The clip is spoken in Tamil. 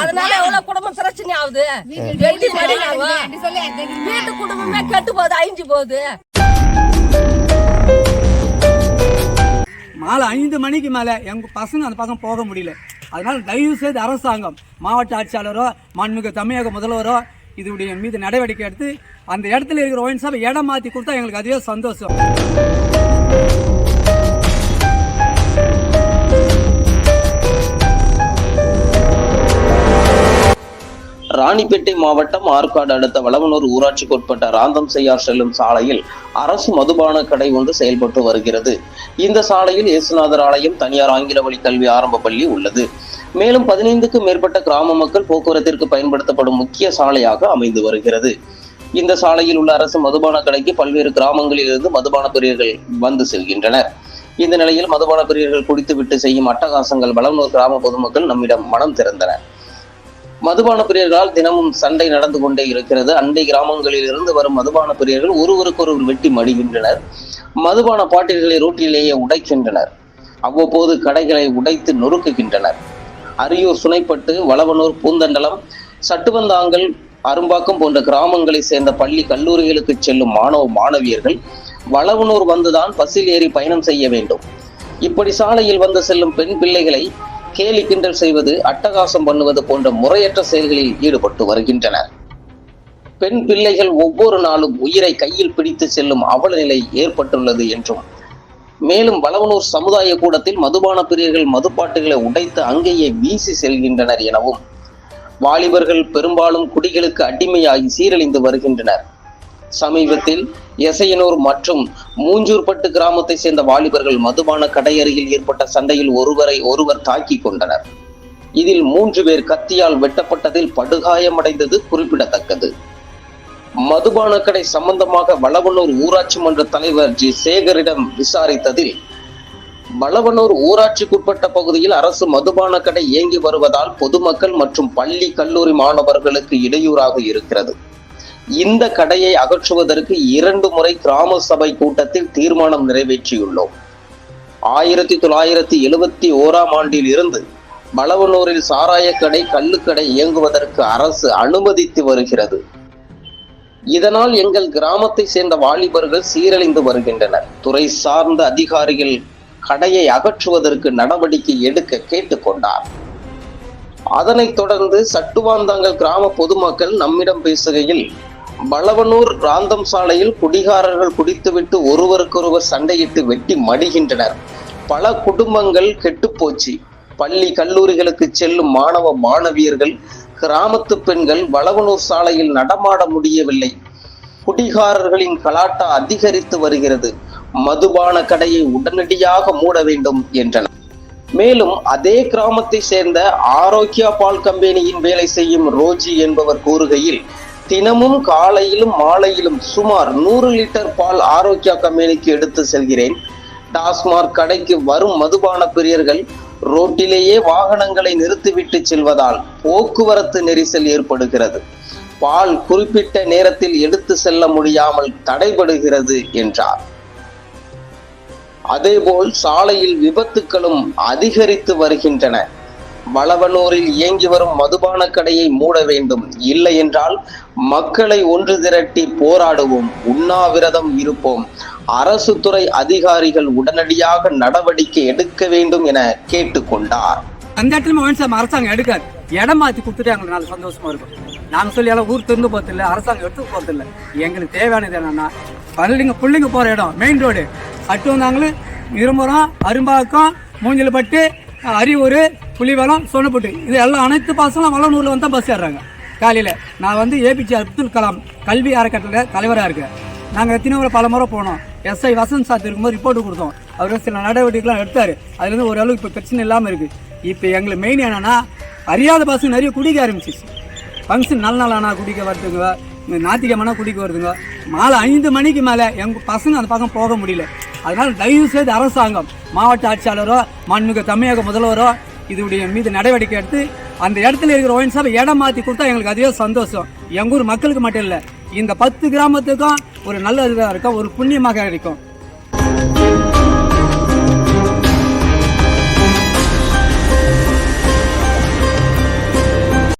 அதனால எவ்வளவு குடும்பம் பிரச்சனை ஆகுது? வெட்டி வீட்டு குடும்பமே கெட்டு போகுது அழிஞ்சு போகுது. மாலை ஐந்து மணிக்கு மேலே எங்கள் பசங்க அந்த பக்கம் போக முடியல. அதனால தயவு செய்து அரசாங்கம் மாவட்ட ஆட்சியாளரோ மாண்புமிகு தமிழக முதல்வரோ இதுடைய மீது நடவடிக்கை எடுத்து அந்த இடத்துல இருக்கிற ஓயின் ஷாப்பை இடம் மாற்றி கொடுத்தா எங்களுக்கு அதுவே சந்தோஷம். ராணிப்பேட்டை மாவட்டம் ஆற்காடு அடுத்த வளவனூர் ஊராட்சிக்கு உட்பட்ட ராந்தம் செய்யார் செல்லும் சாலையில் அரசு மதுபான கடை ஒன்று செயல்பட்டு வருகிறது. இந்த சாலையில் இயேசுநாதர் ஆலயம் தனியார் ஆங்கில வழி கல்வி ஆரம்ப பள்ளி உள்ளது. மேலும் பதினைந்துக்கும் மேற்பட்ட கிராம மக்கள் போக்குவரத்திற்கு பயன்படுத்தப்படும் முக்கிய சாலையாக அமைந்து வருகிறது. இந்த சாலையில் உள்ள அரசு மதுபான கடைக்கு பல்வேறு கிராமங்களில் இருந்து மதுபான பிரியர்கள் வந்து செல்கின்றனர். இந்த நிலையில் மதுபான பிரியர்கள் குடித்துவிட்டு செய்யும் அட்டகாசங்கள் வளவனூர் கிராம பொதுமக்கள் நம்மிடம் மனம் திறந்தனர் மதுபான பிரியர்களால் தினமும் சண்டை நடந்து கொண்டே இருக்கிறது. அண்டை கிராமங்களில் இருந்து வரும் மதுபான பிரியர்கள் ஒருவருக்கொருவர் வெட்டி மடிகின்றனர். மதுபான பாட்டில்களை ரோட்டிலேயே உடைக்கின்றனர். அவ்வப்போது கடைகளை உடைத்து நொறுக்குகின்றனர். அரியூர் சுனைப்பட்டு வளவனூர் பூந்தண்டலம் சட்டுவந்தாங்கல் அரும்பாக்கம் போன்ற கிராமங்களை சேர்ந்த பள்ளி கல்லூரிகளுக்கு செல்லும் மாணவ மாணவியர்கள் வளவனூர் வந்துதான் பஸ்ஸில் ஏறி பயணம் செய்ய வேண்டும். இப்படி சாலையில் வந்து செல்லும் பெண் பிள்ளைகளை கேலி கிண்டல் செய்வது அட்டகாசம் பண்ணுவது போன்ற முறையற்ற செயல்களில் ஈடுபட்டு வருகின்றனர். பெண் பிள்ளைகள் ஒவ்வொரு நாளும் உயிரை கையில் பிடித்து செல்லும் அவல நிலை ஏற்பட்டுள்ளது என்றும் மேலும் வளவனூர் சமுதாய கூடத்தில் மதுபான பிரியர்கள் மதுப்பாட்டுகளை உடைத்து அங்கேயே வீசி செல்கின்றனர் எனவும் வாலிபர்கள் பெரும்பாலும் குடிகளுக்கு அடிமையாகி சீரழிந்து வருகின்றனர். சமீபத்தில் எசையனூர் மற்றும் மூஞ்சூர்பட்டு கிராமத்தை சேர்ந்த வாலிபர்கள் மதுபான கடை அருகில் ஏற்பட்ட சண்டையில் ஒருவரை ஒருவர் தாக்கி கொண்டனர். இதில் மூன்று பேர் கத்தியால் வெட்டப்பட்டதில் படுகாயமடைந்தது குறிப்பிடத்தக்கது. மதுபான கடை சம்பந்தமாக வளவனூர் ஊராட்சி மன்ற தலைவர் ஜி. சேகரிடம் விசாரித்ததில் வளவனூர் ஊராட்சிக்குட்பட்ட பகுதியில் அரசு மதுபான கடை இயங்கி வருவதால் பொதுமக்கள் மற்றும் பள்ளி கல்லூரி மாணவர்களுக்கு இடையூறாக இருக்கிறது. இந்த கடையை அகற்றுவதற்கு இரண்டு முறை கிராம சபை கூட்டத்தில் தீர்மானம் நிறைவேற்றியுள்ளோம். ஆயிரத்தி தொள்ளாயிரத்தி எழுபத்தி ஓராம் ஆண்டில் இருந்து வளவனூரில் சாராயக்கடை கள்ளுக்கடை இயங்குவதற்கு அரசு அனுமதித்து வருகிறது. இதனால் எங்கள் கிராமத்தை சேர்ந்த வாலிபர்கள் சீரழிந்து வருகின்றனர். துறை சார்ந்த அதிகாரிகள் கடையை அகற்றுவதற்கு நடவடிக்கை எடுக்க கேட்டுக்கொண்டார் அதனைத் தொடர்ந்து சட்டுவாந்தாங்கல் கிராம பொதுமக்கள் நம்மிடம் பேசுகையில் மலவனூர் ராந்தம் சாலையில் குடிகாரர்கள் குடித்துவிட்டு ஒருவருக்கொருவர் சண்டையிட்டு வெட்டி மடிகின்றனர். பல குடும்பங்கள் கெட்டுப்போச்சு பள்ளி கல்லூரிகளுக்கு செல்லும் மாணவ மாணவியர்கள் கிராமத்து பெண்கள் வளவனூர் சாலையில் நடமாட முடியவில்லை. குடிகாரர்களின் கலாட்டா அதிகரித்து வருகிறது. மதுபான கடையை உடனடியாக மூட வேண்டும் என்றனர். மேலும் அதே கிராமத்தை சேர்ந்த ஆரோக்கியா பால் கம்பெனியின் வேலை செய்யும் ரோஜி என்பவர் கூறுகையில் தினமும் காலையிலும் மாலையிலும் சுமார் நூறு லிட்டர் பால் ஆரோக்கியா கம்பெனிக்கு எடுத்து செல்கிறேன். டாஸ்மாக் கடைக்கு வரும் மதுபான பிரியர்கள் ரோட்டிலேயே வாகனங்களை நிறுத்திவிட்டு செல்வதால் போக்குவரத்து நெரிசல் ஏற்படுகிறது. பால் குறிப்பிட்ட நேரத்தில் எடுத்து செல்ல முடியாமல் தடைபடுகிறது என்றார். அதேபோல் சாலையில் விபத்துக்களும் அதிகரித்து வருகின்றன. வளவனூரில் இயங்கி வரும் மதுபான கடையை மூட வேண்டும். இல்லை என்றால் மக்களை ஒன்று திரட்டி போராடுவோம். உண்ணாவிரதம் இருப்போம். அரசு துறை அதிகாரிகள் உடனடியாக நடவடிக்கை எடுக்க வேண்டும் என கேட்டுக்கொண்டார். அந்த இடத்துல அரசாங்கம் எடுக்காது. இடம் மாற்றி கொடுத்துட்டு நல்ல சந்தோஷமா இருக்கும். நாங்கள் சொல்லி எல்லாம் ஊர் திருந்து போகிறதில்ல அரசாங்கம் எடுத்து போகிறதில்ல எங்களுக்கு தேவையானது என்னன்னா பள்ளிங்க பிள்ளைங்க போகிற இடம் மெயின் ரோடு கட்டு வந்தாங்களும் இரும்புறம் அரும்பாக்கம் மூஞ்சல்பட்டு அரியூர் புலிவலம் சொன்னப்பட்டு இது எல்லாம் அனைத்து பாசங்களும் வளனூரில் வந்து தான் பஸ் ஏறுறாங்க. காலையில் நான் வந்து ஏபிஜே அப்துல் கலாம் கல்வி அறக்கட்டளை தலைவராக இருக்கேன். நாங்கள் எத்தனை பல முறை போனோம். எஸ்ஐ வசந்த் சாத் இருக்கும்போது ரிப்போர்ட் கொடுத்தோம். அவர் சில நடவடிக்கைலாம் எடுத்தார். அதுலேருந்து ஓரளவுக்கு இப்போ பிரச்சனை இல்லாமல் இருக்குது இப்போ எங்களுக்கு மெயின் என்னென்னா அறியாத பசங்க நிறைய குடிக்க ஆரம்பிச்சிச்சு. ஃபங்க்ஷன் நல்ல நாளானா குடிக்க வருதுங்க. ஞாத்திக்கிழமைனா குடிக்க வருதுங்க. மாலை ஐந்து மணிக்கு மேலே எங்கள் பசங்க அந்த பக்கம் போக முடியல. அதனால் தயவு செய்து அரசாங்கம் மாவட்ட ஆட்சியாளரோ மாண்புமிகு தமிழக முதல்வரோ இதுடைய மீது நடவடிக்கை எடுத்து அந்த இடத்துல இருக்கிற ஒயின் ஷாப்பை இடம் மாற்றி கொடுத்தா எங்களுக்கு அதுவே சந்தோஷம். எங்கள் ஊர் மக்களுக்கு மட்டும் இல்லை இந்த பத்து கிராமத்துக்கும் ஒரு நல்ல இதாக இருக்கும் ஒரு புண்ணியமாக இருக்கும்.